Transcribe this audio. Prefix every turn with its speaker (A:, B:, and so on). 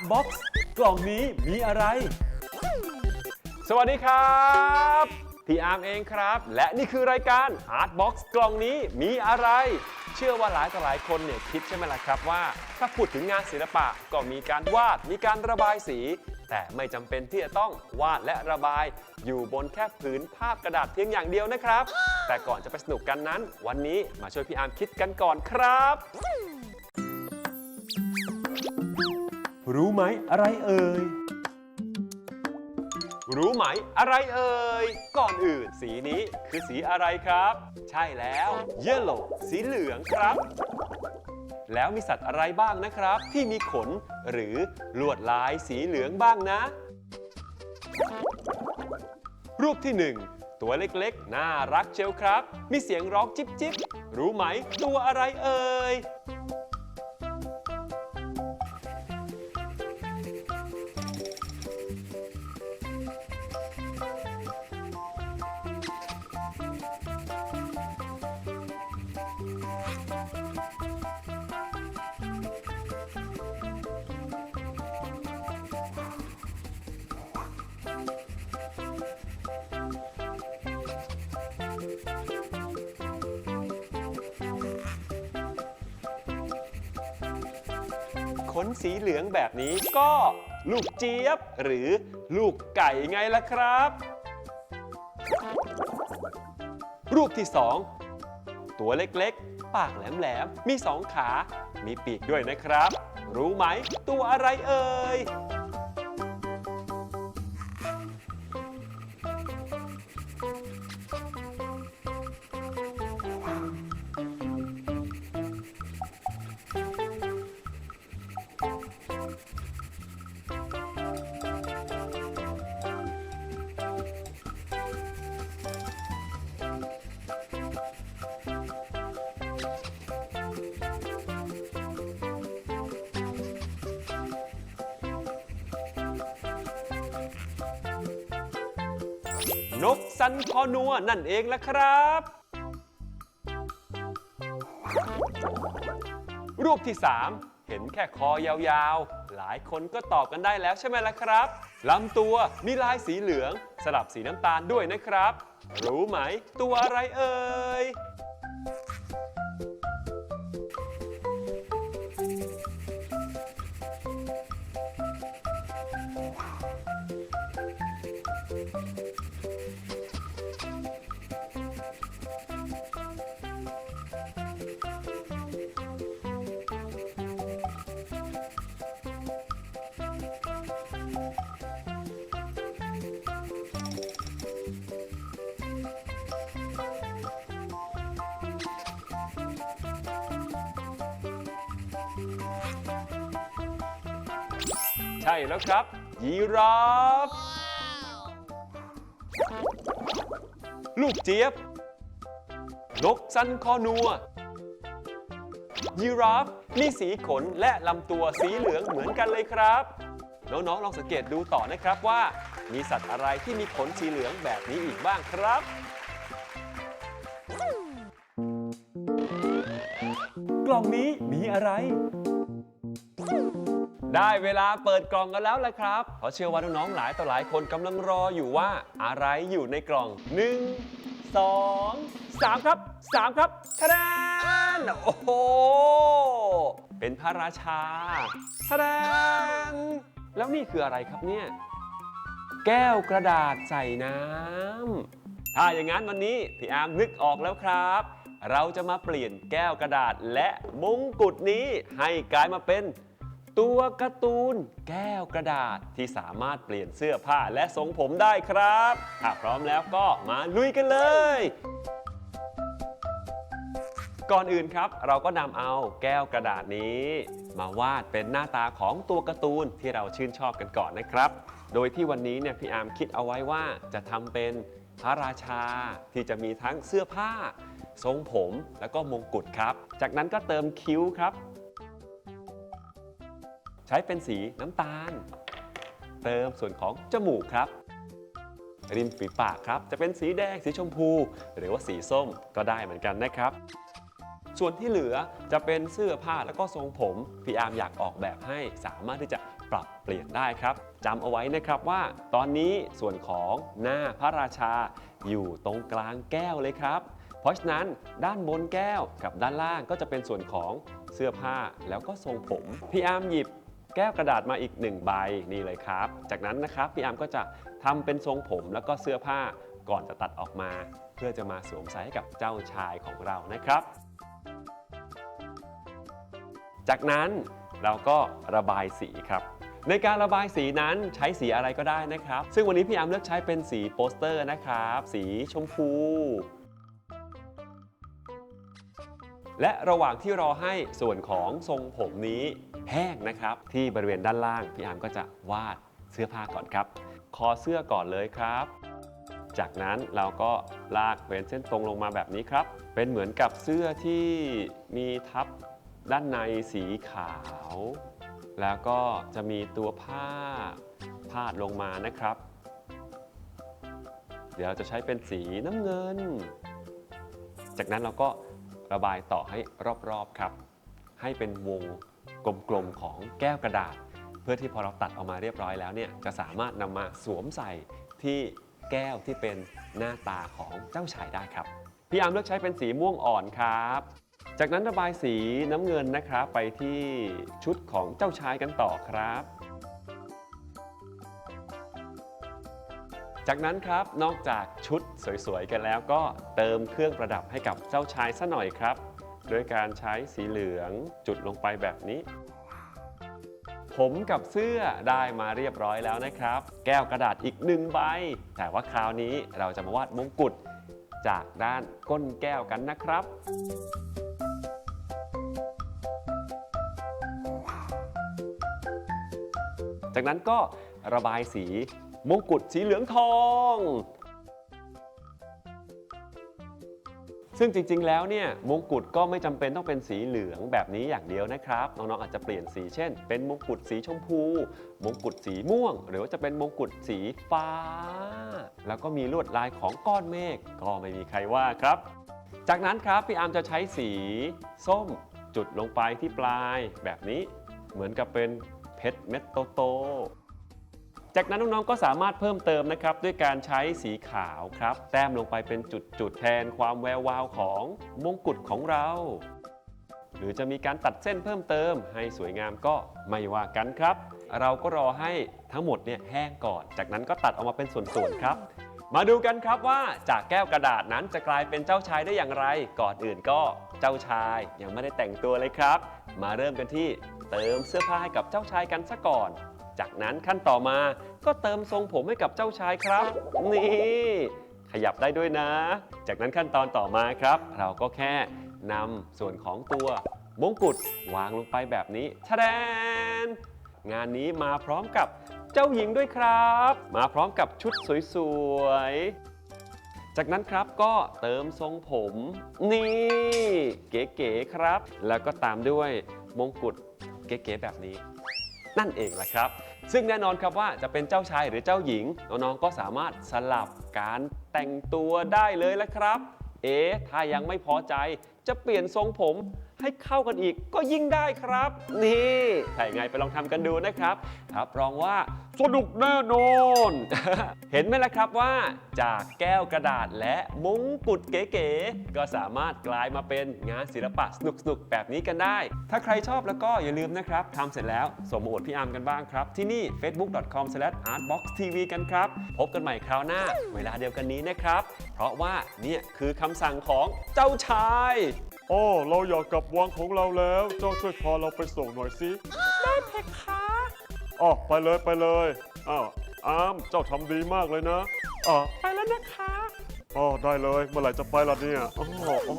A: Artbox กล่องนี้มีอะไร
B: สวัสดีครับพี่อาร์มเองครับ และนี่คือรายการ Artbox กล่องนี้มีอะไร เชื่อว่าหลายต่อหลายคนเนี่ยคิดใช่ไหมล่ะครับว่า ถ้าพูดถึงงานศิลปะก็มีการวาดมีการระบายสี แต่ไม่จำเป็นที่จะต้องวาดและระบาย อยู่บนแค่ผืนภาพกระดาษเพียงอย่างเดียวนะครับ แต่ก่อนจะไปสนุกกันนั้น วันนี้มาช่วยพี่อาร์มคิดกันก่อนครับ
A: รู้ไหมอะไรเอ่ย
B: รู้ไหมอะไรเอ่ย ก่อนอื่นสีนี้คือสีอะไรครับ ใช่แล้ว yellow สีเหลืองครับ แล้วมีสัตว์อะไรบ้างนะครับ ที่มีขนหรือลวดลายสีเหลืองบ้างนะ รูปที่1ตัวเล็กๆ น่ารักเชียวครับ มีเสียงร้องจิ๊บจิบรู้ไหมตัวอะไรเอ่ย ขนสีเหลืองแบบนี้ก็ลูกเจี๊ยบหรือลูกไก่ไงล่ะครับ รูปที่ 2 ตัวเล็กๆ ปากแหลมๆ มีสองขา มีปีกด้วยนะครับ รู้ไหมตัวอะไรเอ่ย นกสันคอนัวนั่นเองละครับ รูปที่ 3 เห็นแค่คอยาวๆ หลายคนก็ตอบกันได้แล้วใช่ไหมล่ะครับลำตัวมีลายสีเหลือง สลับสีน้ำตาลด้วยนะครับ รู้ไหมตัวอะไรเอ่ย ช่แล้วครับ ยีราฟ ลูกเจี๊ยบ นกสันคอนัว ยีราฟมีสีขนและลำตัวสีเหลืองเหมือนกันเลยครับ น้องๆลองสังเกตดูต่อนะครับว่า มีสัตว์อะไรที่มีขนสีเหลืองแบบนี้อีกบ้างครับ
A: กล่องนี้มีอะไร
B: ได้เวลาเปิดกล่องกันแล้วละครับ เพราะเชื่อว่าน้องๆหลายต่อหลายคนกำลังรออยู่ว่าอะไรอยู่ในกล่อง 1 2 3 ครับ 3 ครับทะดานโอ้โห เป็นพระราชาทะดานแล้วนี่คืออะไรครับเนี่ย แก้วกระดาษใส่น้ำถ้าอย่างนั้นวันนี้พี่อาร์มนึกออกแล้วครับ เราจะมาเปลี่ยนแก้วกระดาษและมงกุฎนี้ให้กลายมาเป็น ตัวการ์ตูน แก้วกระดาษที่สามารถเปลี่ยนเสื้อผ้าและทรงผมได้ครับ ถ้าพร้อมแล้วก็มาลุยกันเลย ก่อนอื่นครับ เราก็นำเอาแก้วกระดาษนี้ มาวาดเป็นหน้าตาของตัวการ์ตูนที่เราชื่นชอบกันก่อนนะครับ โดยที่วันนี้เนี่ยพี่อาร์มคิดเอาไว้ว่าจะทำเป็นพระราชาที่จะมีทั้งเสื้อผ้า ทรงผมแล้วก็มงกุฎครับ จากนั้นก็เติมคิ้วครับ ใช้เป็นสีน้ำตาล เติมส่วนของจมูกครับ ริมฝีปากครับ จะเป็นสีแดงสีชมพู หรือว่าสีส้มก็ได้เหมือนกันนะครับ ส่วนที่เหลือจะเป็นเสื้อผ้าแล้วก็ทรงผมพี่อาร์มอยากออกแบบให้สามารถที่จะปรับเปลี่ยนได้ครับจำเอาไว้นะครับว่า ตอนนี้ส่วนของหน้าพระราชาอยู่ตรงกลางแก้วเลยครับ เพราะฉะนั้นด้านบนแก้วกับด้านล่างก็จะเป็นส่วนของเสื้อผ้าแล้วก็ทรงผม พี่อาร์มหยิบ แก้วกระดาษมาอีกหนึ่งใบนี่เลยครับ จากนั้นนะครับพี่อาร์มก็จะทำเป็นทรงผมแล้วก็เสื้อผ้าก่อนจะตัดออกมา เพื่อจะมาสวมใส่ให้กับเจ้าชายของเรานะครับ จากนั้นเราก็ระบายสีครับในการระบายสีนั้นใช้สีอะไรก็ได้นะครับ ซึ่งวันนี้พี่อามเลือกใช้เป็นสีโปสเตอร์นะครับ สีชมพู และระหว่างที่รอให้ส่วนของทรงผมนี้ แห้งนะครับ ที่บริเวณด้านล่างพี่อาร์มก็จะวาดเสื้อผ้าก่อนครับ คอเสื้อก่อนเลยครับ จากนั้นเราก็ลากเป็นเส้นตรงลงมาแบบนี้ครับ เป็นเหมือนกับเสื้อที่มีทับด้านในสีขาว แล้วก็จะมีตัวผ้าพาดลงมานะครับ เดี๋ยวจะใช้เป็นสีน้ำเงิน จากนั้นเราก็ระบายต่อให้รอบๆครับ ให้เป็นวง กลมๆของแก้วกระดาษ เพื่อที่พอเราตัดออกมาเรียบร้อยแล้วเนี่ยจะสามารถนำมาสวมใส่ที่แก้วที่เป็นหน้าตาของเจ้าชายได้ครับ พี่อาร์มเลือกใช้เป็นสีม่วงอ่อนครับ จากนั้นระบายสีน้ำเงินนะครับไปที่ชุดของเจ้าชายกันต่อครับ จากนั้นครับนอกจากชุดสวยๆกันแล้วก็เติมเครื่องประดับให้กับเจ้าชายซะหน่อยครับ โดยการใช้สีเหลืองจุดลงไปแบบนี้ ผมกับเสื้อได้มาเรียบร้อยแล้วนะครับ แก้วกระดาษอีกหนึ่งใบ แต่ว่าคราวนี้เราจะมาวาดมงกุฎจากด้านก้นแก้วกันนะครับจากนั้นก็ระบายสีมงกุฎสีเหลืองทอง ซึ่งจริง ๆ แล้วเนี่ยมงกุฎก็ไม่จำเป็นต้องเป็นสีเหลืองแบบนี้อย่างเดียวนะครับ น้องๆอาจจะเปลี่ยนสีเช่น เป็นมงกุฎสีชมพู มงกุฎสีม่วง หรือว่าจะเป็นมงกุฎสีฟ้า แล้วก็มีลวดลายของก้อนเมฆก็ไม่มีใครว่าครับ จากนั้นครับพี่อาร์มจะใช้สีส้มจุดลงไปที่ปลายแบบนี้เหมือนกับเป็นเพชรเม็ดโตๆ จากนั้นน้องๆก็สามารถเพิ่มเติมนะครับด้วยการใช้สีขาวครับ แต้มลงไปเป็นจุดๆแทนความแวววาวของมงกุฎของเรา หรือจะมีการตัดเส้นเพิ่มเติมให้สวยงามก็ไม่ว่ากันครับ เราก็รอให้ทั้งหมดเนี่ยแห้งก่อน จากนั้นก็ตัดออกมาเป็นส่วนๆครับมาดูกันครับว่าจากแก้วกระดาษนั้นจะกลายเป็นเจ้าชายได้อย่างไร ก่อนอื่นก็เจ้าชายยังไม่ได้แต่งตัวเลยครับ มาเริ่มกันที่เติมเสื้อผ้าให้กับเจ้าชายกันซะก่อน จากนั้นขั้นต่อมาก็เติมทรงผมให้กับเจ้าชายครับ นี่ขยับได้ด้วยนะ จากนั้นขั้นตอนต่อมาครับ เราก็แค่นำส่วนของตัวมงกุฎวางลงไปแบบนี้ชะแดน งานนี้มาพร้อมกับเจ้าหญิงด้วยครับ มาพร้อมกับชุดสวยๆ จากนั้นครับก็เติมทรงผม นี่ เก๋ๆครับ แล้วก็ตามด้วยมงกุฎเก๋ๆแบบนี้ นั่นเองแหละครับ ซึ่งแน่นอนครับว่าจะเป็นเจ้าชายหรือเจ้าหญิง น้องๆก็สามารถสลับการแต่งตัวได้เลยละครับ เอ๊ถ้ายังไม่พอใจจะเปลี่ยนทรงผม ให้เข้ากันอีกก็ยิ่งได้ครับ นี่ถ้าอย่างไงไปลองทำกันดูนะครับรับรองว่าสนุกแน่นอน เห็นไหมล่ะครับว่า จากแก้วกระดาษและมงกุฎเก๋ๆก็สามารถกลายมาเป็นงานศิลปะสนุกๆแบบนี้กันได้ ถ้าใครชอบแล้วก็อย่าลืมนะครับทำเสร็จแล้วส่งมาอวดพี่อาร์มกันบ้างครับ ที่นี่ facebook.com/artboxtv กันครับ พบกันใหม่คราวหน้า เวลาเดียวกันนี้นะครับ เพราะว่าเนี่ยคือคำสั่งของเจ้าชาย
A: โอ้ เราอยากกลับวังของเราแล้ว เจ้าช่วยพาเราไปส่งหน่อยสิได้เพคะอ๋อไปเลยไปเลยอ้าวอามเจ้าทำดีมากเลยนะอ๋อไปแล้วนะคะอ๋อได้เลยเมื่อไหร่จะไปล่ะเนี่ยอ๋ออ๋อ